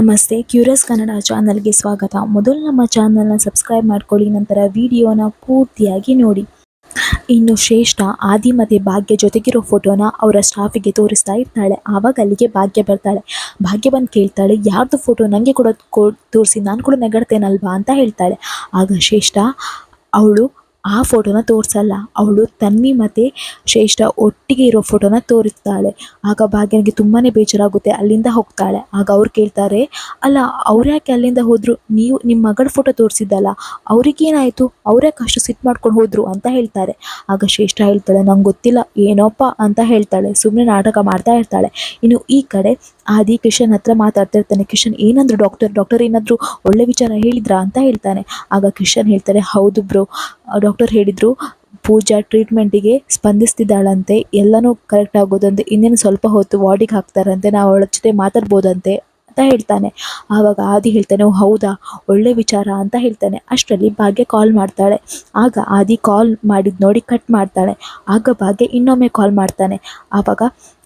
ನಮಸ್ತೆ, ಕ್ಯೂರಿಯಸ್ ಕನ್ನಡ ಚಾನಲ್ಗೆ ಸ್ವಾಗತ. ಮೊದಲು ನಮ್ಮ ಚಾನಲ್ನ ಸಬ್ಸ್ಕ್ರೈಬ್ ಮಾಡ್ಕೊಳ್ಳಿ, ನಂತರ ವಿಡಿಯೋನ ಪೂರ್ತಿಯಾಗಿ ನೋಡಿ. ಇನ್ನು ಶ್ರೇಷ್ಠ ಆದಿ ಭಾಗ್ಯ ಜೊತೆಗಿರೋ ಫೋಟೋನ ಅವರ ಸ್ಟಾಫಿಗೆ ತೋರಿಸ್ತಾ ಇರ್ತಾಳೆ. ಆವಾಗ ಅಲ್ಲಿಗೆ ಭಾಗ್ಯ ಬರ್ತಾಳೆ. ಭಾಗ್ಯ ಬಂದು ಕೇಳ್ತಾಳೆ, ಯಾರ್ದು ಫೋಟೋ? ನನಗೆ ಕೂಡ ತೋರಿಸಿ, ನಾನು ಕೂಡ ನೆಗಡ್ತೇನಲ್ವಾ? ಅಂತ ಹೇಳ್ತಾಳೆ. ಆಗ ಶ್ರೇಷ್ಠ, ಅವಳು ಆ ಫೋಟೋನ ತೋರಿಸಲ್ಲ. ಅವಳು ತನ್ನಿ ಮತ್ತು ಶ್ರೇಷ್ಠ ಒಟ್ಟಿಗೆ ಇರೋ ಫೋಟೋನ ತೋರಿಸ್ತಾಳೆ. ಆಗ ಭಾಗ್ಯನಿಗೆ ತುಂಬಾ ಬೇಜಾರಾಗುತ್ತೆ. ಅಲ್ಲಿಂದ ಹೋಗ್ತಾಳೆ. ಆಗ ಅವ್ರು ಕೇಳ್ತಾರೆ, ಅಲ್ಲ, ಅವ್ರು ಅಲ್ಲಿಂದ ಹೋದರು? ನೀವು ನಿಮ್ಮ ಮಗಳ ಫೋಟೋ ತೋರಿಸಿದ್ದಲ್ಲ. ಅವ್ರಿಗೇನಾಯಿತು ಅವ್ರ್ಯಾಕೆ ಅಷ್ಟು ಸಿಟ್ಟು ಮಾಡ್ಕೊಂಡು ಹೋದರು? ಅಂತ ಹೇಳ್ತಾರೆ. ಆಗ ಶ್ರೇಷ್ಠ ಹೇಳ್ತಾಳೆ, ನಂಗೆ ಗೊತ್ತಿಲ್ಲ. ಏನೋಪ್ಪ? ಅಂತ ಹೇಳ್ತಾಳೆ. ಸುಮ್ಮನೆ ನಾಟಕ ಮಾಡ್ತಾ ಇರ್ತಾಳೆ. ಇನ್ನು ಈ ಕಡೆ ಆದಿ ಕಿಶನ್ ಹತ್ರ ಮಾತಾಡ್ತಾ ಇರ್ತಾನೆ. ಕಿಶನ್ ಏನಂದ್ರು ಡಾಕ್ಟರ್ ಡಾಕ್ಟರ್ ಏನಾದರೂ ಒಳ್ಳೆ ವಿಚಾರ ಹೇಳಿದ್ರಾ ಅಂತ ಹೇಳ್ತಾನೆ. ಆಗ ಕಿಶನ್ ಹೇಳ್ತಾರೆ ಹೌದು ಬ್ರೋ ಡಾಕ್ಟರ್ ಹೇಳಿದರು ಪೂಜಾ ಟ್ರೀಟ್ಮೆಂಟಿಗೆ ಸ್ಪಂದಿಸ್ತಿದ್ದಾಳಂತೆ ಎಲ್ಲನೂ ಕರೆಕ್ಟ್ ಆಗೋದಂತೆ ಇನ್ನೇನು ಸ್ವಲ್ಪ ಹೊತ್ತು ವಾರ್ಡಿಗೆ ಹಾಕ್ತಾರಂತೆ ನಾವು ಅವಳ ಜೊತೆ ಮಾತಾಡ್ಬೋದಂತೆ ಅಂತ ಹೇಳ್ತಾನೆ. ಆವಾಗ ಆದಿ ಹೇಳ್ತಾನೆ "ಓ, ಹೌದಾ ಒಳ್ಳೆ ವಿಚಾರ ಅಂತ ಹೇಳ್ತಾನೆ. ಅಷ್ಟರಲ್ಲಿ ಭಾಗ್ಯ ಕಾಲ್ ಮಾಡ್ತಾಳೆ. ಆಗ ಆದಿ ಕಾಲ್ ಮಾಡಿದ್ ನೋಡಿ ಕಟ್ ಮಾಡ್ತಾಳೆ. ಆಗ ಭಾಗ್ಯ ಇನ್ನೊಮ್ಮೆ ಕಾಲ್ ಮಾಡ್ತಾನೆ. ಆವಾಗ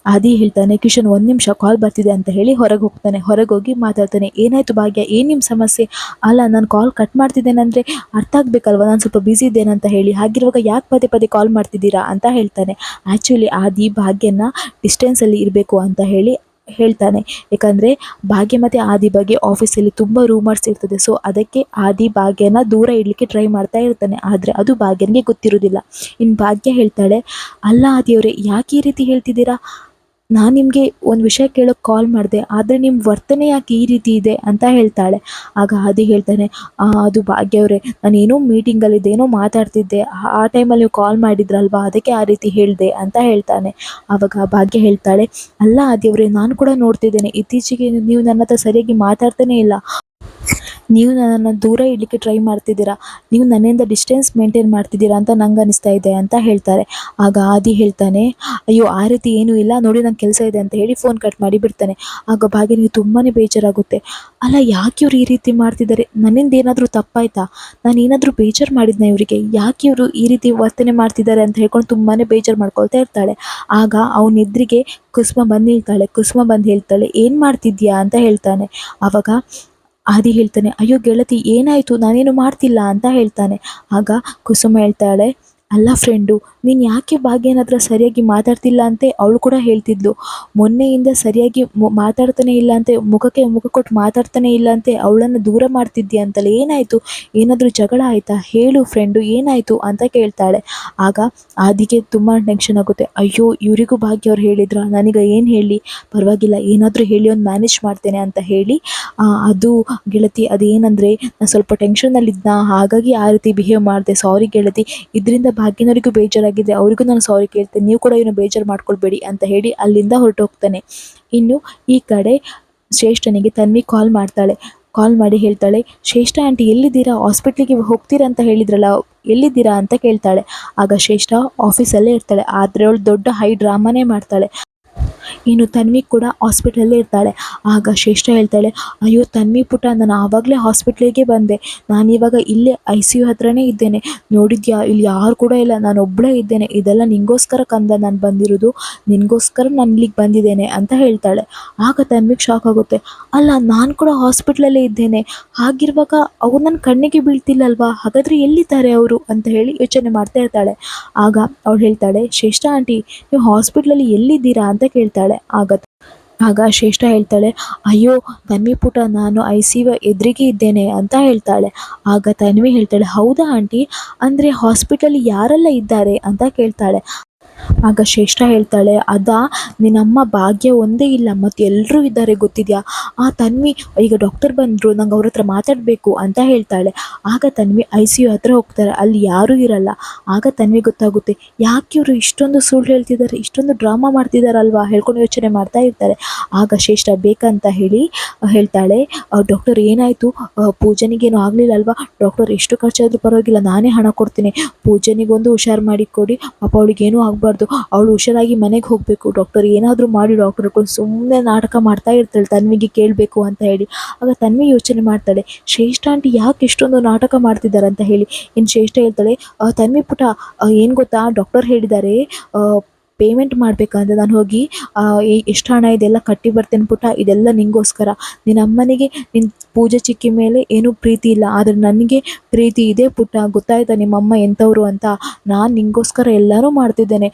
ಆದಿ ಹೇಳ್ತಾನೆ, ಕಿಶನ್, ಒಂದು ನಿಮಿಷ ಕಾಲ್ ಬರ್ತಿದೆ ಅಂತ ಹೇಳಿ ಹೊರಗೆ ಹೋಗ್ತಾನೆ. ಹೊರಗೆ ಹೋಗಿ ಮಾತಾಡ್ತಾನೆ, ಏನಾಯಿತು ಭಾಗ್ಯ? ಏನು ನಿಮ್ಮ ಸಮಸ್ಯೆ? ಅಲ್ಲ, ನಾನು ಕಾಲ್ ಕಟ್ ಮಾಡ್ತಿದ್ದೇನೆಂದರೆ ಅರ್ಥ ಆಗಬೇಕಲ್ವ? ನಾನು ಸ್ವಲ್ಪ ಬ್ಯುಸಿ ಅಂತ ಹೇಳಿ. ಹಾಗಿರುವಾಗ ಯಾಕೆ ಪದೇ ಪದೇ ಕಾಲ್ ಮಾಡ್ತಿದ್ದೀರಾ? ಅಂತ ಹೇಳ್ತಾನೆ. ಆ್ಯಕ್ಚುಲಿ ಆದಿ ಭಾಗ್ಯನ ಡಿಸ್ಟೆನ್ಸಲ್ಲಿ ಇರಬೇಕು ಅಂತ ಹೇಳಿ ಹೇಳ್ತಾನೆ. ಯಾಕಂದರೆ ಭಾಗ್ಯ ಮತ್ತು ಆದಿ ಬಗ್ಗೆ ಆಫೀಸಲ್ಲಿ ತುಂಬ ರೂಮರ್ಸ್ ಇರ್ತದೆ. ಸೊ ಅದಕ್ಕೆ ಆದಿ ಭಾಗ್ಯನ ದೂರ ಇಡಲಿಕ್ಕೆ ಟ್ರೈ ಮಾಡ್ತಾ ಇರ್ತಾನೆ. ಆದರೆ ಅದು ಭಾಗ್ಯನಿಗೆ ಗೊತ್ತಿರೋದಿಲ್ಲ. ಇನ್ನು ಭಾಗ್ಯ ಹೇಳ್ತಾಳೆ, ಅಲ್ಲ, ಆದಿಯವರೇ, ಯಾಕೆ ಈ ರೀತಿ ಹೇಳ್ತಿದ್ದೀರಾ? ನಾನು ನಿಮಗೆ ಒಂದು ವಿಷಯ ಕೇಳೋಕ್ಕೆ ಕಾಲ್ ಮಾಡಿದೆ ಆದರೆ ನಿಮ್ಮ ವರ್ತನೆ ಯಾಕೆ ಈ ರೀತಿ ಇದೆ ಅಂತ ಹೇಳ್ತಾಳೆ. ಆಗ ಆದಿ ಹೇಳ್ತಾನೆ "ಆ, ಅದು ಭಾಗ್ಯವ್ರೆ ನಾನು ಏನೋ ಮೀಟಿಂಗಲ್ಲಿದ್ದೆ ಏನೋ ಮಾತಾಡ್ತಿದ್ದೆ ಆ- ಟೈಮಲ್ಲಿ ನೀವು ಕಾಲ್ ಮಾಡಿದ್ರಲ್ವಾ ಅದಕ್ಕೆ ಆ ರೀತಿ ಹೇಳಿದೆ ಅಂತ ಹೇಳ್ತಾನೆ. ಆವಾಗ ಭಾಗ್ಯ ಹೇಳ್ತಾಳೆ ಅಲ್ಲ ಆದಿಯವ್ರೆ ನಾನು ಕೂಡ ನೋಡ್ತಿದ್ದೇನೆ ಇತ್ತೀಚೆಗೆ ನೀವು ನನ್ನ ಸರಿಯಾಗಿ ಮಾತಾಡ್ತಾನೇ ಇಲ್ಲ. ನೀವು ನನ್ನನ್ನು ದೂರ ಇಡಲಿಕ್ಕೆ ಟ್ರೈ ಮಾಡ್ತಿದ್ದೀರಾ? ನೀವು ನನ್ನಿಂದ ಡಿಸ್ಟೆನ್ಸ್ ಮೇಂಟೈನ್ ಮಾಡ್ತಿದ್ದೀರಾ ಅಂತ ನಂಗೆ ಅನಿಸ್ತಾ ಇದೆ ಅಂತ ಹೇಳ್ತಾರೆ. ಆಗ ಆದಿ ಹೇಳ್ತಾನೆ, ಅಯ್ಯೋ, ಆ ರೀತಿ ಏನೂ ಇಲ್ಲ. ನೋಡಿ, ನಂಗೆ ಕೆಲಸ ಇದೆ ಅಂತ ಹೇಳಿ ಫೋನ್ ಕಟ್ ಮಾಡಿ ಬಿಡ್ತಾನೆ. ಆಗ ಭಾಗ್ಯನಿಗೆ ತುಂಬಾ ಬೇಜಾರಾಗುತ್ತೆ. ಅಲ್ಲ, ಯಾಕೆ ಇವರು ಈ ರೀತಿ ಮಾಡ್ತಿದ್ದಾರೆ? ನನ್ನಿಂದ ಏನಾದರೂ ತಪ್ಪಾಯ್ತಾ? ನಾನು ಏನಾದರೂ ಬೇಜಾರು ಮಾಡಿದ್ನ ಇವರಿಗೆ? ಯಾಕೆ ಇವರು ಈ ರೀತಿ ವರ್ತನೆ ಮಾಡ್ತಿದ್ದಾರೆ ಅಂತ ಹೇಳ್ಕೊಂಡು ತುಂಬಾ ಬೇಜಾರು ಮಾಡ್ಕೊಳ್ತಾ ಇರ್ತಾಳೆ. ಆಗ ಅವನ ಎದುರಿಗೆ ಕುಸುಮ ಬಂದು ಹೇಳ್ತಾಳೆ ಕುಸುಮ ಬಂದು ಹೇಳ್ತಾಳೆ, ಏನು ಮಾಡ್ತಿದ್ಯಾ? ಅಂತ ಹೇಳ್ತಾನೆ. ಆವಾಗ ಆದಿ ಹೇಳ್ತಾನೆ ಅಯ್ಯೋ ಗೆಳತಿ ಏನಾಯಿತು? ನಾನೇನು ಮಾಡ್ತಿಲ್ಲ? ಅಂತ ಹೇಳ್ತಾನೆ. ಆಗ ಕುಸುಮ ಹೇಳ್ತಾಳೆ ಅಲ್ಲ ಫ್ರೆಂಡು, ನೀನು ಯಾಕೆ ಭಾಗ್ಯನ ಹತ್ರ ಸರಿಯಾಗಿ ಮಾತಾಡ್ತಿಲ್ಲ ಅಂತೆ? ಅವಳು ಕೂಡ ಹೇಳ್ತಿದ್ಲು. ಮೊನ್ನೆಯಿಂದ ಸರಿಯಾಗಿ ಮಾತಾಡ್ತಾನೆ ಇಲ್ಲ ಅಂತೆ, ಮುಖಕ್ಕೆ ಮುಖ ಕೊಟ್ಟು ಮಾತಾಡ್ತಾನೆ ಇಲ್ಲ ಅಂತೆ, ಅವಳನ್ನು ದೂರ ಮಾಡ್ತಿದ್ದೀಯ ಅಂತಲ್ಲ ಏನಾಯಿತು? ಏನಾದರೂ ಜಗಳ ಆಯಿತಾ? ಹೇಳು ಫ್ರೆಂಡು, ಏನಾಯಿತು ಅಂತ ಕೇಳ್ತಾಳೆ. ಆಗ ಆದಿಗೆ ತುಂಬ ಟೆನ್ಷನ್ ಆಗುತ್ತೆ. ಅಯ್ಯೋ, ಇವರಿಗೂ ಭಾಗ್ಯ ಅವ್ರು ಹೇಳಿದ್ರ? ನನಗೆ ಏನು ಹೇಳಿ? ಪರವಾಗಿಲ್ಲ, ಏನಾದರೂ ಹೇಳಿ ಒಂದು ಮ್ಯಾನೇಜ್ ಮಾಡ್ತೇನೆ ಅಂತ ಹೇಳಿ. ಅದು ಗೆಳತಿ, ಅದೇನಂದರೆ ನಾನು ಸ್ವಲ್ಪ ಟೆನ್ಷನ್ನಲ್ಲಿದ್ದ ಹಾಗಾಗಿ ಆ ರೀತಿ ಬಿಹೇವ್ ಮಾಡಿದೆ. ಸಾರಿ ಗೆಳತಿ. ಇದರಿಂದ ಭಾಗ್ಯನವರಿಗೂ ಬೇಜಾರಾಗಿದೆ, ಅವರಿಗೂ ನಾನು ಸಾರಿ ಕೇಳ್ತೇನೆ ನೀವು ಕೂಡ ಇವನು ಬೇಜಾರು ಮಾಡ್ಕೊಳ್ಬೇಡಿ ಅಂತ ಹೇಳಿ ಅಲ್ಲಿಂದ ಹೊರಟೋಗ್ತಾನೆ. ಇನ್ನು ಈ ಕಡೆ ಶ್ರೇಷ್ಠನಿಗೆ ತನ್ವಿ ಕಾಲ್ ಮಾಡ್ತಾಳೆ. ಕಾಲ್ ಮಾಡಿ ಹೇಳ್ತಾಳೆ, ಶ್ರೇಷ್ಠ ಆಂಟಿ ಎಲ್ಲಿದ್ದೀರಾ? ಹಾಸ್ಪಿಟ್ಲಿಗೆ ಹೋಗ್ತೀರಾ ಅಂತ ಹೇಳಿದ್ರಲ್ಲ, ಎಲ್ಲಿದ್ದೀರಾ? ಅಂತ ಕೇಳ್ತಾಳೆ. ಆಗ ಶ್ರೇಷ್ಠ ಆಫೀಸಲ್ಲೇ ಇರ್ತಾಳೆ. ಆದರೆ ಅವಳು ದೊಡ್ಡ ಹೈ ಡ್ರಾಮಾನೇ ಮಾಡ್ತಾಳೆ. ಇನ್ನು ತನ್ವಿ ಕೂಡ ಹಾಸ್ಪಿಟ್ಲಲ್ಲೇ ಇರ್ತಾಳೆ. ಆಗ ಶ್ರೇಷ್ಠ ಹೇಳ್ತಾಳೆ, ಅಯ್ಯೋ ತನ್ವಿ ಪುಟ ನಾನು ಆವಾಗಲೇ ಹಾಸ್ಪಿಟ್ಲಿಗೆ ಬಂದೆ. ನಾನಿವಾಗ ಇಲ್ಲೇ ಐ ಸಿ ಯು ಹತ್ರನೇ ಇದ್ದೇನೆ. ನೋಡಿದ್ಯಾ? ಇಲ್ಲಿ ಯಾರು ಕೂಡ ಇಲ್ಲ. ನಾನು ಒಬ್ಬಳೇ ಇದ್ದೇನೆ. ಇದೆಲ್ಲ ನಿಂಗೋಸ್ಕರ ಕಂದ ನಾನು ಬಂದಿರೋದು. ನಿನಗೋಸ್ಕರ ನಾನು ಇಲ್ಲಿಗೆ ಬಂದಿದ್ದೇನೆ ಅಂತ ಹೇಳ್ತಾಳೆ. ಆಗ ತನ್ವಿಗೆ ಶಾಕ್ ಆಗುತ್ತೆ. ಅಲ್ಲ, ನಾನು ಕೂಡ ಹಾಸ್ಪಿಟ್ಲಲ್ಲೇ ಇದ್ದೇನೆ. ಹಾಗಿರುವಾಗ ಅವ್ರು ನನ್ನ ಕಣ್ಣಿಗೆ ಬೀಳ್ತಿಲ್ಲಲ್ವಾ? ಹಾಗಾದರೆ ಎಲ್ಲಿದ್ದಾರೆ ಅವರು? ಅಂತ ಹೇಳಿ ಯೋಚನೆ ಮಾಡ್ತಾ ಇರ್ತಾಳೆ. ಆಗ ಅವಳು ಹೇಳ್ತಾಳೆ, ಶ್ರೇಷ್ಠ ಆಂಟಿ, ನೀವು ಹಾಸ್ಪಿಟ್ಲಲ್ಲಿ ಎಲ್ಲಿದ್ದೀರಾ? ಅಂತ ಕೇಳ್ತಾಳೆ. ಆಗ ಆಗ ಶ್ರೇಷ್ಠ ಹೇಳ್ತಾಳೆ, ಅಯ್ಯೋ ತನ್ವಿ ಪುಟ, ನಾನು ಐ ಸಿ ಯು ಎದುರಿಗೆ ಇದ್ದೇನೆ ಅಂತ ಹೇಳ್ತಾಳೆ. ಆಗ ತನ್ವಿ ಹೇಳ್ತಾಳೆ, ಹೌದಾ ಆಂಟಿ? ಅಂದರೆ ಹಾಸ್ಪಿಟಲ್ ಯಾರೆಲ್ಲ ಇದ್ದಾರೆ ಅಂತ ಕೇಳ್ತಾಳೆ. ಆಗ ಶ್ರೇಷ್ಠ ಹೇಳ್ತಾಳೆ, ಅದಾ ನಿನ್ನಮ್ಮ ಭಾಗ್ಯ ಒಂದೇ ಇಲ್ಲ ಮತ್ತು ಎಲ್ಲರೂ ಇದ್ದಾರೆ ಗೊತ್ತಿದೆಯಾ? ಆ ತನ್ವಿ, ಈಗ ಡಾಕ್ಟರ್ ಬಂದರು, ನಂಗೆ ಅವ್ರ ಹತ್ರ ಮಾತಾಡಬೇಕು, ಅಂತ ಹೇಳ್ತಾಳೆ. ಆಗ ತನ್ವಿ ಐ ಸಿ ಯು ಹತ್ರ ಹೋಗ್ತಾರೆ, ಅಲ್ಲಿ ಯಾರೂ ಇರಲ್ಲ. ಆಗ ತನ್ವಿ ಗೊತ್ತಾಗುತ್ತೆ, ಯಾಕೆ ಇವರು ಇಷ್ಟೊಂದು ಸುಳ್ಳು ಹೇಳ್ತಿದ್ದಾರೆ, ಇಷ್ಟೊಂದು ಡ್ರಾಮಾ ಮಾಡ್ತಿದ್ದಾರಲ್ವಾ ಹೇಳ್ಕೊಂಡು ಯೋಚನೆ ಮಾಡ್ತಾ ಇರ್ತಾರೆ. ಆಗ ಶ್ರೇಷ್ಠ ಬೇಕಂತ ಹೇಳಿ ಹೇಳ್ತಾಳೆ ಡಾಕ್ಟರ್ ಏನಾಯಿತು? ಪೂಜನಿಗೇನು ಆಗಲಿಲ್ಲ ಅಲ್ವಾ ಡಾಕ್ಟರ್ ಎಷ್ಟು ಖರ್ಚಾದರೂ ಪರವಾಗಿಲ್ಲ, ನಾನೇ ಹಣ ಕೊಡ್ತೀನಿ. ಪೂಜನಿಗೊಂದು ಹುಷಾರು ಮಾಡಿ ಕೊಡಿ ಪಾಪ ಅವಳಿಗೇನೂ ಆಗಬಾರ್ದು ಅವಳು ಹುಷಾರಾಗಿ ಮನೆಗೆ ಹೋಗಬೇಕು. ಡಾಕ್ಟರ್ ಏನಾದರೂ ಮಾಡಿ ಡಾಕ್ಟರ್ ಸುಮ್ಮನೆ ನಾಟಕ ಮಾಡ್ತಾ ಇರ್ತಾಳೆ ತನ್ವಿಗೆ ಕೇಳಬೇಕು ಅಂತ ಹೇಳಿ. ಆಗ ತನ್ವಿ ಯೋಚನೆ ಮಾಡ್ತಾಳೆ ಶ್ರೇಷ್ಠ ಆಂಟಿ ಯಾಕೆ ಇಷ್ಟೊಂದು ನಾಟಕ ಮಾಡ್ತಿದ್ದಾರೆ ಅಂತ ಹೇಳಿ. ಇನ್ನು ಶ್ರೇಷ್ಠ ಹೇಳ್ತಾಳೆ "ಆ, ತನ್ವಿ ಪುಟ ಏನು ಗೊತ್ತಾ? ಡಾಕ್ಟರ್ ಹೇಳಿದ್ದಾರೆ ಪೇಮೆಂಟ್ ಮಾಡಬೇಕಂದ್ರೆ ನಾನು ಹೋಗಿ ಎಷ್ಟು ಹಣ ಇದೆಲ್ಲ ಕಟ್ಟಿ ಬರ್ತೇನೆ ಪುಟ್ಟ, ಇದೆಲ್ಲ ನಿಂಗೋಸ್ಕರ. ನಿನ್ನ ಅಮ್ಮನಿಗೆ ನಿನ್ನ ಪೂಜೆ ಚಿಕ್ಕಿ ಮೇಲೆ ಏನೂ ಪ್ರೀತಿ ಇಲ್ಲ, ಆದರೆ ನನಗೆ ಪ್ರೀತಿ ಇದೆ ಪುಟ್ಟ, ಗೊತ್ತಾಯ್ತಾ ನಿಮ್ಮಮ್ಮ ಎಂಥವ್ರು ಅಂತ? ನಾನು ನಿಂಗೋಸ್ಕರ ಎಲ್ಲರೂ ಮಾಡ್ತಿದ್ದೇನೆ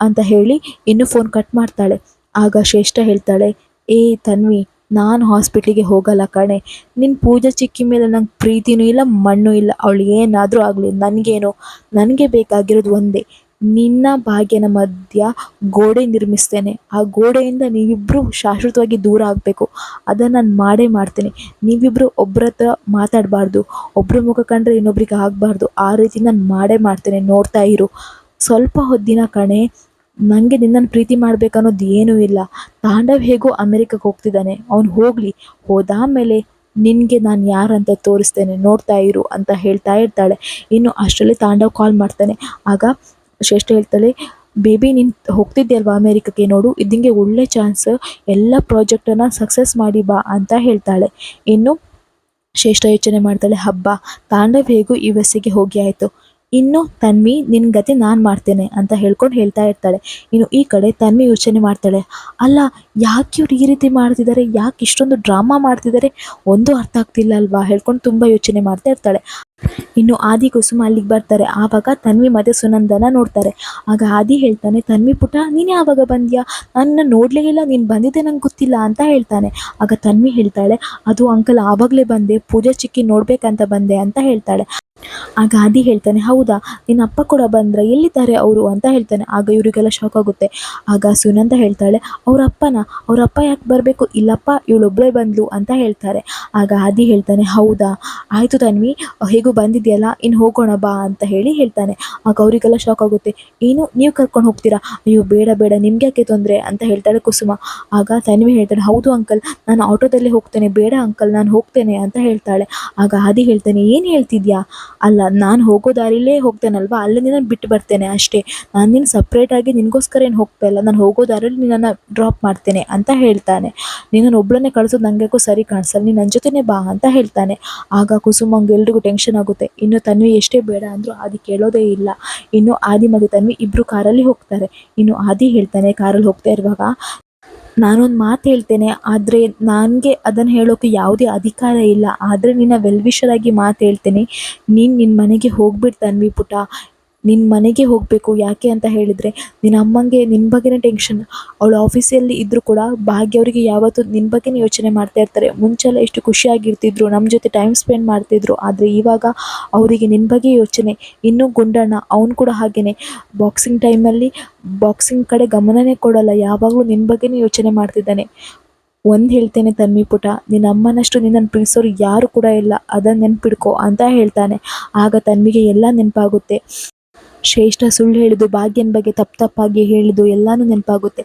ಅಂತ ಹೇಳಿ ಇನ್ನು ಫೋನ್ ಕಟ್ ಮಾಡ್ತಾಳೆ. ಆಗ ಶ್ರೇಷ್ಠ ಹೇಳ್ತಾಳೆ, ಏ ತನ್ವಿ, ನಾನು ಹಾಸ್ಪಿಟ್ಲಿಗೆ ಹೋಗಲ್ಲ ಕಣೆ. ನಿನ್ನ ಪೂಜೆ ಚಿಕ್ಕಿ ಮೇಲೆ ನಂಗೆ ಪ್ರೀತಿನೂ ಇಲ್ಲ, ಮಣ್ಣು ಇಲ್ಲ. ಅವಳು ಏನಾದರೂ ಆಗಲಿ, ನನಗೇನು. ನನಗೆ ಬೇಕಾಗಿರೋದು ಒಂದೇ. ನಿನ್ನ ಭಾಗ್ಯನ ಮಧ್ಯ ಗೋಡೆ ನಿರ್ಮಿಸ್ತೇನೆ. ಆ ಗೋಡೆಯಿಂದ ನೀವಿಬ್ಬರು ಶಾಶ್ವತವಾಗಿ ದೂರ ಆಗಬೇಕು. ಅದನ್ನು ನಾನು ಮಾಡೇ ಮಾಡ್ತೀನಿ. ನೀವಿಬ್ಬರು ಒಬ್ಬರ ಹತ್ರ ಮಾತಾಡಬಾರ್ದು. ಒಬ್ಬರ ಮುಖ ಕಂಡ್ರೆ ಇನ್ನೊಬ್ರಿಗೆ ಆಗಬಾರ್ದು. ಆ ರೀತಿ ನಾನು ಮಾಡೇ ಮಾಡ್ತೇನೆ. ನೋಡ್ತಾ ಇರು. ಸ್ವಲ್ಪ ಹೊದ್ದಿನ ಕಣೆ ನನಗೆ ನಿನ್ನನ್ನು ಪ್ರೀತಿ ಮಾಡಬೇಕನ್ನೋದು ಏನೂ ಇಲ್ಲ. ತಾಂಡವ್ ಹೇಗೋ ಅಮೆರಿಕಕ್ಕೆ ಹೋಗ್ತಿದ್ದಾನೆ. ಅವ್ನು ಹೋಗಲಿ. ಹೋದಾಮೇಲೆ ನಿನಗೆ ನಾನು ಯಾರಂತ ತೋರಿಸ್ತೇನೆ. ನೋಡ್ತಾ ಇರು ಅಂತ ಹೇಳ್ತಾ ಇರ್ತಾಳೆ. ಇನ್ನು ಅಷ್ಟರಲ್ಲಿ ತಾಂಡವ್ ಕಾಲ್ ಮಾಡ್ತಾನೆ. ಆಗ ಶ್ರೇಷ್ಠ ಹೇಳ್ತಾಳೆ ಬೇಬಿ ನೀನು ಹೋಗ್ತಿದ್ದೆ ಅಮೇರಿಕಕ್ಕೆ ನೋಡು ಇದಿಂಗೆ ಒಳ್ಳೆ ಚಾನ್ಸ್ ಎಲ್ಲ ಪ್ರಾಜೆಕ್ಟನ್ನು ಸಕ್ಸಸ್ ಮಾಡಿ ಬಾ ಅಂತ ಹೇಳ್ತಾಳೆ. ಇನ್ನು ಶ್ರೇಷ್ಠ ಯೋಚನೆ ಮಾಡ್ತಾಳೆ, ಹಬ್ಬ, ತಾಂಡವ್ ಹೇಗೂ ಯು ಹೋಗಿ ಆಯಿತು. ಇನ್ನು ತನ್ವಿ ನಿನ್ನ ಗತಿ ನಾನು ಮಾಡ್ತೇನೆ ಅಂತ ಹೇಳ್ಕೊಂಡು ಹೇಳ್ತಾ ಇರ್ತಾಳೆ. ಇನ್ನು ಈ ಕಡೆ ತನ್ವಿ ಯೋಚನೆ ಮಾಡ್ತಾಳೆ. ಅಲ್ಲ, ಯಾಕೆ ಇವ್ರು ಈ ರೀತಿ ಮಾಡ್ತಿದ್ದಾರೆ ಯಾಕೆ ಇಷ್ಟೊಂದು ಡ್ರಾಮಾ ಮಾಡ್ತಿದ್ದಾರೆ ಒಂದು ಅರ್ಥ ಆಗ್ತಿಲ್ಲ ಅಲ್ವಾ? ಹೇಳ್ಕೊಂಡು ತುಂಬ ಯೋಚನೆ ಮಾಡ್ತಾ ಇರ್ತಾಳೆ. ಇನ್ನು ಆದಿ ಕುಸುಮ ಅಲ್ಲಿಗೆ ಬರ್ತಾರೆ. ಆವಾಗ ತನ್ವಿ ಮತ್ತೆ ಸುನಂದನ ನೋಡ್ತಾರೆ. ಆಗ ಆದಿ ಹೇಳ್ತಾನೆ, ತನ್ವಿ ಪುಟ ನೀನು ಯಾವಾಗ ಬಂದ್ಯಾ? ನನ್ನ ನೋಡಲೇ ಇಲ್ಲ, ನೀನು ಬಂದಿದ್ದೆ ನಂಗೆ ಗೊತ್ತಿಲ್ಲ ಅಂತ ಹೇಳ್ತಾನೆ. ಆಗ ತನ್ವಿ ಹೇಳ್ತಾಳೆ, ಅದು ಅಂಕಲ್ ಆವಾಗಲೇ ಬಂದೆ, ಪೂಜೆ ಚಿಕ್ಕಿ ನೋಡ್ಬೇಕಂತ ಬಂದೆ ಅಂತ ಹೇಳ್ತಾಳೆ. ಆಗ ಆದಿ ಹೇಳ್ತಾನೆ, ಹೌದಾ? ನಿನ್ನ ಅಪ್ಪ ಕೂಡ ಬಂದ್ರ? ಎಲ್ಲಿದ್ದಾರೆ ಅವರು? ಅಂತ ಹೇಳ್ತಾನೆ. ಆಗ ಇವರಿಗೆಲ್ಲ ಶಾಕ್ ಆಗುತ್ತೆ. ಆಗ ಸುನಂದ ಹೇಳ್ತಾಳೆ, ಅವ್ರ ಅಪ್ಪನ? ಅವ್ರ ಅಪ್ಪ ಯಾಕೆ ಬರಬೇಕು? ಇಲ್ಲಪ್ಪ ಇವಳೊಬ್ಬಳೇ ಬಂದ್ಲು ಅಂತ ಹೇಳ್ತಾರೆ. ಆಗ ಆದಿ ಹೇಳ್ತಾನೆ, ಹೌದಾ? ಆಯಿತು ತನ್ವಿ, ಹೇಗೂ ಬಂದಿದೆಯಲ್ಲ? ಇನ್ನು ಹೋಗೋಣ ಬಾ ಅಂತ ಹೇಳಿ ಹೇಳ್ತಾನೆ. ಆಗ ಅವರಿಗೆಲ್ಲ ಶಾಕ್ ಆಗುತ್ತೆ. ಏನು? ನೀವು ಕರ್ಕೊಂಡು ಹೋಗ್ತೀರಾ? ಅಯ್ಯೋ, ಬೇಡ ಬೇಡ, ನಿಮ್ಗೆ ಯಾಕೆ ತೊಂದರೆ? ಅಂತ ಹೇಳ್ತಾಳೆ ಕುಸುಮ. ಆಗ ತನ್ವಿ ಹೇಳ್ತಾಳೆ, ಹೌದು ಅಂಕಲ್, ನಾನು ಆಟೋದಲ್ಲಿ ಹೋಗ್ತೇನೆ. ಬೇಡ ಅಂಕಲ್, ನಾನು ಹೋಗ್ತೇನೆ ಅಂತ ಹೇಳ್ತಾಳೆ. ಆಗ ಆದಿ ಹೇಳ್ತಾನೆ, ಏನು ಹೇಳ್ತಿದ್ಯಾ? ಅಲ್ಲ, ನಾನು ಹೋಗೋ ದಾರಿಲೇ ಹೋಗ್ತೇನಲ್ವ? ಅಲ್ಲೇ ನಾನು ಬಿಟ್ಟು ಬರ್ತೇನೆ ಅಷ್ಟೇ. ನಾನು ನಿನ್ನ ಸಪ್ರೇಟಾಗಿ ನಿನಗೋಸ್ಕರ ಏನು ಹೋಗ್ತಾ ಇಲ್ಲ? ನಾನು ಹೋಗೋ ದಾರಿಲಿ ನಿನ್ನನ್ನು ಡ್ರಾಪ್ ಮಾಡ್ತೇನೆ ಅಂತ ಹೇಳ್ತಾನೆ. ನಿನ್ನನ್ನು ಒಬ್ಬಳನ್ನೇ ಕಳಿಸೋದು ನನಗೆ ಸರಿ ಕಾಣಿಸಲ್ಲ. ನೀನು ನನ್ನ ಜೊತೆನೇ ಬಾ ಅಂತ ಹೇಳ್ತಾನೆ. ಆಗ ಕುಸುಮಂಗೆ ಎಲ್ರಿಗೂ ಟೆನ್ಷನ್ ಆಗುತ್ತೆ. ಇನ್ನು ತನ್ವಿ ಎಷ್ಟೇ ಬೇಡ ಅಂದರೂ ಆದಿ ಕೇಳೋದೇ ಇಲ್ಲ. ಇನ್ನು ಆದಿ ಮತ್ತು ತನ್ವಿ ಇಬ್ಬರು ಕಾರಲ್ಲಿ ಹೋಗ್ತಾರೆ. ಇನ್ನು ಆದಿ ಹೇಳ್ತಾನೆ ಕಾರಲ್ಲಿ ಹೋಗ್ತಾ ಇರುವಾಗ ನಾನೊಂದು ಮಾತು ಹೇಳ್ತೇನೆ, ಆದರೆ ನನಗೆ ಅದನ್ನು ಹೇಳೋಕ್ಕೆ ಯಾವುದೇ ಅಧಿಕಾರ ಇಲ್ಲ. ಆದರೆ ನಿನ್ನ ವೆಲ್ವಿಷರಾಗಿ ಮಾತು ಹೇಳ್ತೇನೆ, ನೀನು ನಿನ್ನ ಮನೆಗೆ ಹೋಗ್ಬಿಟ್ಟು ತನ್ವಿ ಪುಟ. ನಿನ್ನ ಮನೆಗೆ ಹೋಗಬೇಕು, ಯಾಕೆ ಅಂತ ಹೇಳಿದರೆ ನಿನ್ನ ಅಮ್ಮಂಗೆ ನಿನ್ನ ಬಗ್ಗೆನೇ ಟೆನ್ಷನ್ ಅವಳು ಆಫೀಸಲ್ಲಿ ಇದ್ದರೂ ಕೂಡ ಭಾಗ್ಯ ಅವರಿಗೆ ಯಾವತ್ತೂ ನಿನ್ನ ಬಗ್ಗೆನೇ ಯೋಚನೆ ಮಾಡ್ತಾ ಇರ್ತಾರೆ. ಮುಂಚೆಲ್ಲ ಎಷ್ಟು ಖುಷಿಯಾಗಿರ್ತಿದ್ರು ನಮ್ಮ ಜೊತೆ ಟೈಮ್ ಸ್ಪೆಂಡ್ ಮಾಡ್ತಿದ್ರು. ಆದರೆ ಇವಾಗ ಅವರಿಗೆ ನಿನ್ನ ಬಗ್ಗೆ ಯೋಚನೆ. ಇನ್ನೂ ಗುಂಡಣ್ಣ, ಅವನು ಕೂಡ ಹಾಗೆಯೇ ಬಾಕ್ಸಿಂಗ್ ಟೈಮಲ್ಲಿ ಬಾಕ್ಸಿಂಗ್ ಕಡೆ ಗಮನನೇ ಕೊಡಲ್ಲ. ಯಾವಾಗಲೂ ನಿನ್ನ ಬಗ್ಗೆನೇ ಯೋಚನೆ ಮಾಡ್ತಿದ್ದಾನೆ. ಒಂದು ಹೇಳ್ತೇನೆ ತನ್ಮಿ ಪುಟ ನಿನ್ನ ಅಮ್ಮನಷ್ಟು ನಿನ್ನನ್ನು ಪ್ರೀತಿಸೋರು ಯಾರು ಕೂಡ ಇಲ್ಲ. ಅದನ್ನು ನೆನ್ಪಿಡ್ಕೊ ಅಂತ ಹೇಳ್ತಾನೆ. ಆಗ ತನ್ಮಿಗೆ ಎಲ್ಲ ನೆನಪಾಗುತ್ತೆ. ಶ್ರೇಷ್ಠ ಸುಳ್ಳು ಹೇಳಿದ್ದು, ಭಾಗ್ಯನ ಬಗ್ಗೆ ತಪ್ಪು ತಪ್ಪಾಗಿ ಹೇಳಿದ್ದು ಎಲ್ಲನೂ ನೆನಪಾಗುತ್ತೆ.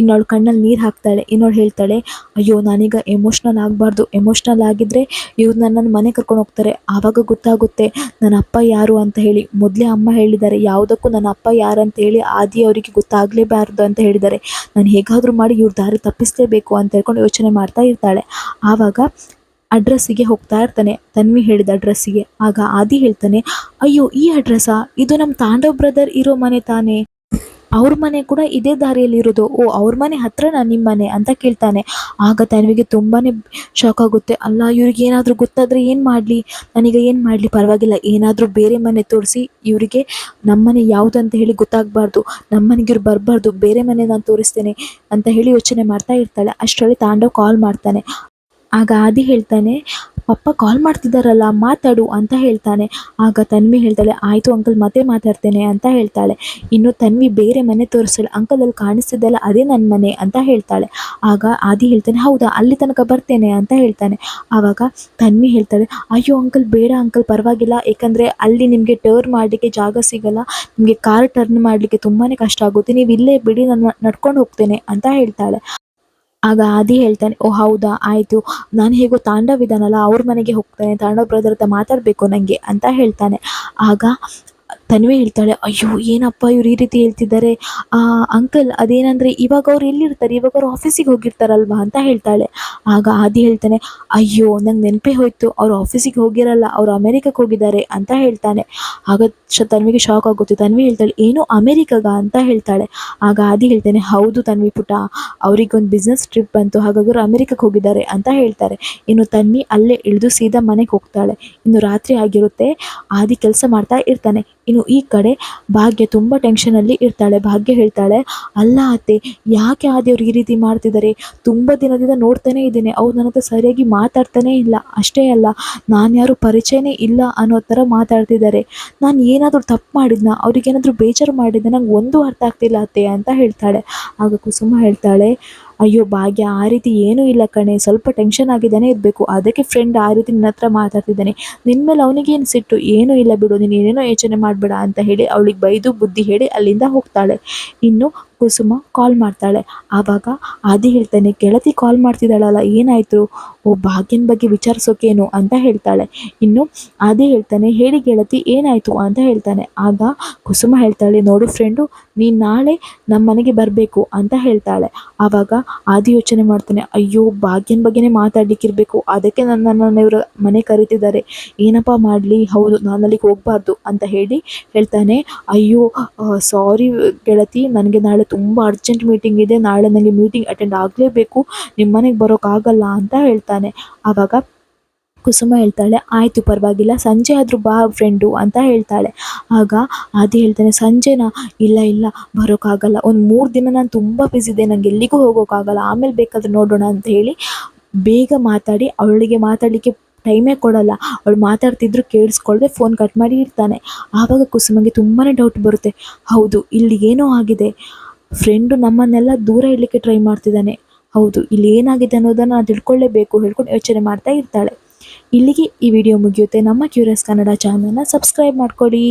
ಇನ್ನೊಳ್ ಕಣ್ಣಲ್ಲಿ ನೀರು ಹಾಕ್ತಾಳೆ, ಇನ್ನೋಳು ಹೇಳ್ತಾಳೆ, ಅಯ್ಯೋ, ನಾನೀಗ ಎಮೋಷ್ನಲ್ ಆಗಬಾರ್ದು. ಎಮೋಷ್ನಲ್ ಆಗಿದ್ದರೆ ಇವ್ರು ನನ್ನನ್ನು ಮನೆ ಕರ್ಕೊಂಡು ಹೋಗ್ತಾರೆ. ಆವಾಗ ಗೊತ್ತಾಗುತ್ತೆ ನನ್ನ ಅಪ್ಪ ಯಾರು ಅಂತ ಹೇಳಿ. ಮೊದಲೇ ಅಮ್ಮ ಹೇಳಿದ್ದಾರೆ, ಯಾವುದಕ್ಕೂ ನನ್ನ ಅಪ್ಪ ಯಾರು ಅಂತ ಹೇಳಿ ಆದಿ ಅವರಿಗೆ ಗೊತ್ತಾಗಲೇಬಾರ್ದು ಅಂತ ಹೇಳಿದ್ದಾರೆ. ನಾನು ಹೇಗಾದರೂ ಮಾಡಿ ಇವ್ರ ದಾರಿ ತಪ್ಪಿಸಲೇಬೇಕು ಅಂತ ಹೇಳ್ಕೊಂಡು ಯೋಚನೆ ಮಾಡ್ತಾ ಇರ್ತಾಳೆ. ಆವಾಗ ಅಡ್ರೆಸ್ಸಿಗೆ ಹೋಗ್ತಾ ಇರ್ತಾನೆ. ತನ್ವಿ ಹೇಳಿದ ಅಡ್ರೆಸ್ಸಿಗೆ. ಆಗ ಆದಿ ಹೇಳ್ತಾನೆ, ಅಯ್ಯೋ, ಈ ಅಡ್ರೆಸ್ಸಾ? ಇದು ನಮ್ಮ ತಾಂಡವ್ ಬ್ರದರ್ ಇರೋ ಮನೆ ತಾನೇ? ಅವ್ರ ಮನೆ ಕೂಡ ಇದೇ ದಾರಿಯಲ್ಲಿ ಇರೋದು. ಓ, ಅವ್ರ ಮನೆ ಹತ್ರನಾ ನಿಮ್ಮ ಮನೆ? ಅಂತ ಕೇಳ್ತಾನೆ. ಆಗ ತನ್ವಿಗೆ ತುಂಬಾ ಶಾಕ್ ಆಗುತ್ತೆ. ಅಲ್ಲ, ಇವ್ರಿಗೆ ಏನಾದರೂ ಗೊತ್ತಾದರೆ ಏನು ಮಾಡಲಿ? ನಾನೀಗ ಏನು ಮಾಡಲಿ? ಪರವಾಗಿಲ್ಲ. ಏನಾದರೂ ಬೇರೆ ಮನೆ ತೋರಿಸಿ. ಇವರಿಗೆ ನಮ್ಮನೆ ಯಾವುದು ಅಂತ ಹೇಳಿ ಗೊತ್ತಾಗಬಾರ್ದು. ನಮ್ಮನೆಗೆ ಇವ್ರು ಬರಬಾರ್ದು. ಬೇರೆ ಮನೆ ನಾನು ತೋರಿಸ್ತೇನೆ ಅಂತ ಹೇಳಿ ಯೋಚನೆ ಮಾಡ್ತಾ ಇರ್ತಾಳೆ. ಅಷ್ಟರಲ್ಲಿ ತಾಂಡವ್ ಕಾಲ್ ಮಾಡ್ತಾನೆ. ಆಗ ಆದಿ ಹೇಳ್ತಾನೆ ಪಪ್ಪ ಕಾಲ್ ಮಾಡ್ತಿದ್ದಾರಲ್ಲ ಮಾತಾಡು ಅಂತ ಹೇಳ್ತಾನೆ. ಆಗ ತನ್ವಿ ಹೇಳ್ತಾಳೆ, ಆಯಿತು ಅಂಕಲ್ ಮತ್ತೆ ಮಾತಾಡ್ತೇನೆ ಅಂತ ಹೇಳ್ತಾಳೆ. ಇನ್ನು ತನ್ವಿ ಬೇರೆ ಮನೆ ತೋರಿಸ್ತಾಳೆ ಅಂಕಲ್ ಅಲ್ಲಿ ಕಾಣಿಸ್ತಿದ್ದಲ್ಲ ಅದೇ ನನ್ನ ಮನೆ ಅಂತ ಹೇಳ್ತಾಳೆ. ಆಗ ಆದಿ ಹೇಳ್ತಾನೆ, ಹೌದಾ, ಅಲ್ಲಿ ತನಕ ಬರ್ತೇನೆ ಅಂತ ಹೇಳ್ತಾನೆ. ಆವಾಗ ತನ್ವಿ ಹೇಳ್ತಾಳೆ, ಅಯ್ಯೋ ಅಂಕಲ್ ಬೇಡ ಅಂಕಲ್ ಪರವಾಗಿಲ್ಲ. ಏಕೆಂದರೆ ಅಲ್ಲಿ ನಿಮಗೆ ಟರ್ನ್ ಮಾಡಲಿಕ್ಕೆ ಜಾಗ ಸಿಗಲ್ಲ. ನಿಮಗೆ ಕಾರ್ ಟರ್ನ್ ಮಾಡಲಿಕ್ಕೆ ತುಂಬಾ ಕಷ್ಟ ಆಗುತ್ತೆ. ನೀವು ಇಲ್ಲೇ ಬಿಡಿ, ನಾನು ನಡ್ಕೊಂಡು ಹೋಗ್ತೇನೆ ಅಂತ ಹೇಳ್ತಾಳೆ. ಆಗ ಆದಿ ಹೇಳ್ತಾನೆ, ಓ ಹೌದಾ? ಆಯಿತು. ನಾನು ಹೇಗೋ ತಾಂಡವ್ ಇದ್ದಾನಲ್ಲ ಅವ್ರ ಮನೆಗೆ ಹೋಗ್ತಾನೆ, ತಾಂಡವ್ ಬ್ರದರ್ ಹತ್ರ ಮಾತಾಡಬೇಕು ನನಗೆ ಅಂತ ಹೇಳ್ತಾನೆ. ಆಗ ತನ್ವಿ ಹೇಳ್ತಾಳೆ, ಅಯ್ಯೋ, ಏನಪ್ಪ ಇವ್ರು ಈ ರೀತಿ ಹೇಳ್ತಿದ್ದಾರೆ? ಆ, ಅಂಕಲ್ ಅದೇನಂದ್ರೆ ಇವಾಗ ಅವ್ರು ಎಲ್ಲಿರ್ತಾರೆ? ಇವಾಗ ಅವ್ರು ಆಫೀಸಿಗೆ ಹೋಗಿರ್ತಾರಲ್ವಾ? ಅಂತ ಹೇಳ್ತಾಳೆ. ಆಗ ಆದಿ ಹೇಳ್ತಾನೆ, ಅಯ್ಯೋ, ನಂಗೆ ನೆನಪೇ ಹೋಯ್ತು, ಅವ್ರು ಆಫೀಸಿಗೆ ಹೋಗಿರಲ್ಲ, ಅವ್ರು ಅಮೆರಿಕಕ್ಕೆ ಹೋಗಿದ್ದಾರೆ, ಅಂತ ಹೇಳ್ತಾನೆ. ಆಗ ಶ, ತನ್ವಿಗೆ ಶಾಕ್ ಆಗುತ್ತೆ ತನ್ವಿ ಹೇಳ್ತಾಳೆ, ಏನು ಅಮೆರಿಕಾಗ? ಅಂತ ಹೇಳ್ತಾಳೆ. ಆಗ ಆದಿ ಹೇಳ್ತಾನೆ, ಹೌದು ತನ್ವಿ ಪುಟ, ಅವ್ರಿಗೊಂದು ಬಿಸ್ನೆಸ್ ಟ್ರಿಪ್ ಬಂತು, ಹಾಗಾಗಿ ಅವ್ರು ಅಮೆರಿಕಕ್ಕೆ ಹೋಗಿದ್ದಾರೆ, ಅಂತ ಹೇಳ್ತಾರೆ. ಇನ್ನು ತನ್ವಿ ಅಲ್ಲೇ ಇಳಿದು ಸೀದಾ ಮನೆಗೆ ಹೋಗ್ತಾಳೆ. ಇನ್ನು ರಾತ್ರಿ ಆಗಿರುತ್ತೆ, ಆದಿ ಕೆಲಸ ಮಾಡ್ತಾ ಇರ್ತಾನೆ. ಇನ್ನು ಈ ಕಡೆ ಭಾಗ್ಯ ತುಂಬ ಟೆನ್ಷನಲ್ಲಿ ಇರ್ತಾಳೆ, ಭಾಗ್ಯ ಹೇಳ್ತಾಳೆ, ಅಲ್ಲ ಅತ್ತೆ, ಯಾಕೆ ಆದಿಯವ್ರು ಈ ರೀತಿ ಮಾಡ್ತಿದ್ದಾರೆ ತುಂಬ ದಿನದಿಂದ ನೋಡ್ತಾನೇ ಇದ್ದೀನಿ, ಅವ್ರು ನನ್ನ ಹತ್ರ ಸರಿಯಾಗಿ ಮಾತಾಡ್ತಾನೇ ಇಲ್ಲ, ಅಷ್ಟೇ ಅಲ್ಲ, ನಾನು ಯಾರು ಪರಿಚಯನೇ ಇಲ್ಲ ಅನ್ನೋ ಥರ ಮಾತಾಡ್ತಿದ್ದಾರೆ ನಾನು ಏನಾದರೂ ತಪ್ಪು ಮಾಡಿದ್ನ? ಅವ್ರಿಗೇನಾದರೂ ಬೇಜಾರು ಮಾಡಿದ್ನ? ನಂಗೆ ಒಂದು ಅರ್ಥ ಆಗ್ತಿಲ್ಲ ಅತ್ತೆ, ಅಂತ ಹೇಳ್ತಾಳೆ. ಆಗ ಕುಸುಮ ಹೇಳ್ತಾಳೆ ಅಯ್ಯೋ, ಭಾಗ್ಯ, ಆ ರೀತಿ ಏನೂ ಇಲ್ಲ ಕಣೆ. ಸ್ವಲ್ಪ ಟೆನ್ಷನ್ ಆಗಿದ್ದಾನೆ, ಇರಬೇಕು. ಅದಕ್ಕೆ ಫ್ರೆಂಡ್ ಆ ರೀತಿ ನಿನ್ನ ಹತ್ರ ಮಾತಾಡ್ತಿದ್ದಾನೆ. ನಿನ್ನ ಮೇಲೆ ಅವನಿಗೇನು ಸಿಟ್ಟು? ಏನೂ ಇಲ್ಲ ಬಿಡು. ನೀನು ಏನೇನೋ ಯೋಚನೆ ಮಾಡಬೇಡ ಅಂತ ಹೇಳಿ ಅವಳಿಗೆ ಬೈದು ಬುದ್ಧಿ ಹೇಳಿ ಅಲ್ಲಿಂದ ಹೋಗ್ತಾಳೆ. ಇನ್ನು ಕುಸುಮ ಕಾಲ್ ಮಾಡ್ತಾಳೆ. ಆವಾಗ ಆದಿ ಹೇಳ್ತಾನೆ ಗೆಳತಿ ಕಾಲ್ ಮಾಡ್ತಿದ್ದಾಳಲ್ಲ, ಏನಾಯಿತು? ಓ, ಭಾಗ್ಯನ ಬಗ್ಗೆ ವಿಚಾರಿಸೋಕೇನು? ಅಂತ ಹೇಳ್ತಾಳೆ. ಇನ್ನು ಆದಿ ಹೇಳ್ತಾನೆ, ಹೇಳಿ ಗೆಳತಿ ಏನಾಯಿತು? ಅಂತ ಹೇಳ್ತಾನೆ. ಆಗ ಕುಸುಮ ಹೇಳ್ತಾಳೆ, ನೋಡು ಫ್ರೆಂಡು ನೀನು ನಾಳೆ ನಮ್ಮ ಮನೆಗೆ ಬರಬೇಕು, ಅಂತ ಹೇಳ್ತಾಳೆ. ಆವಾಗ ಆದಿ ಯೋಚನೆ ಮಾಡ್ತಾನೆ, ಅಯ್ಯೋ, ಭಾಗ್ಯನ ಬಗ್ಗೆನೇ ಮಾತಾಡ್ಲಿಕ್ಕಿರಬೇಕು, ಅದಕ್ಕೆ ನನ್ನನ್ನು ಇವರು ಮನೆ ಕರೀತಿದ್ದಾರೆ. ಏನಪ್ಪ ಮಾಡಲಿ? ಹೌದು ನಾನು ಅಲ್ಲಿಗೆ ಹೋಗಬಾರ್ದು, ಅಂತ ಹೇಳಿ ಹೇಳ್ತಾನೆ. ಅಯ್ಯೋ ಸಾರಿ ಗೆಳತಿ ನನಗೆ ನಾಳೆ ತುಂಬ ಅರ್ಜೆಂಟ್ ಮೀಟಿಂಗ್ ಇದೆ. ನಾಳೆ ನನಗೆ ಮೀಟಿಂಗ್ ಅಟೆಂಡ್ ಆಗಲೇಬೇಕು. ನಿಮ್ಮ ಮನೆಗೆ ಬರೋಕ್ಕಾಗಲ್ಲ ಅಂತ ಹೇಳ್ತಾನೆ. ಆವಾಗ ಕುಸುಮ ಹೇಳ್ತಾಳೆ, ಆಯಿತು ಪರವಾಗಿಲ್ಲ, ಸಂಜೆ ಆದರೂ ಬಾ ಫ್ರೆಂಡು ಅಂತ ಹೇಳ್ತಾಳೆ. ಆಗ ಆದಿ ಹೇಳ್ತಾನೆ, ಸಂಜೆನಾ? ಇಲ್ಲ ಇಲ್ಲ ಬರೋಕ್ಕಾಗಲ್ಲ ಒಂದು ಮೂರು ದಿನ ನಾನು ತುಂಬ ಇದೆ ನನಗೆ ಎಲ್ಲಿಗೂ ಹೋಗೋಕ್ಕಾಗಲ್ಲ ಆಮೇಲೆ ಬೇಕಾದ್ರೆ ನೋಡೋಣ, ಅಂತ ಹೇಳಿ ಬೇಗ ಮಾತಾಡಿ, ಅವಳಿಗೆ ಮಾತಾಡಲಿಕ್ಕೆ ಟೈಮೇ ಕೊಡಲ್ಲ. ಅವಳು ಮಾತಾಡ್ತಿದ್ರು ಕೇಳಿಸ್ಕೊಳ್ದೆ ಫೋನ್ ಕಟ್ ಮಾಡಿ ಇರ್ತಾನೆ ಆವಾಗ ಕುಸುಮಗೆ ತುಂಬಾ ಡೌಟ್ ಬರುತ್ತೆ. ಹೌದು ಇಲ್ಲಿ ಏನೋ ಆಗಿದೆ. ಫ್ರೆಂಡು ನಮ್ಮನ್ನೆಲ್ಲ ದೂರ ಇಡಲಿಕ್ಕೆ ಟ್ರೈ ಮಾಡ್ತಿದ್ದಾನೆ. ಹೌದು, ಇಲ್ಲಿ ಏನಾಗಿದೆ ಅನ್ನೋದನ್ನು ನಾನು ತಿಳ್ಕೊಳ್ಳೇಬೇಕು ಹೇಳ್ಕೊಂಡು ಯೋಚನೆ ಮಾಡ್ತಾ ಇರ್ತಾಳೆ. ಇಲ್ಲಿಗೆ ಈ ವಿಡಿಯೋ ಮುಗಿಯುತ್ತೆ. ನಮ್ಮ ಕ್ಯೂರಿಯಸ್ ಕನ್ನಡ ಚಾನಲ್ನ ಸಬ್ಸ್ಕ್ರೈಬ್ ಮಾಡ್ಕೊಳ್ಳಿ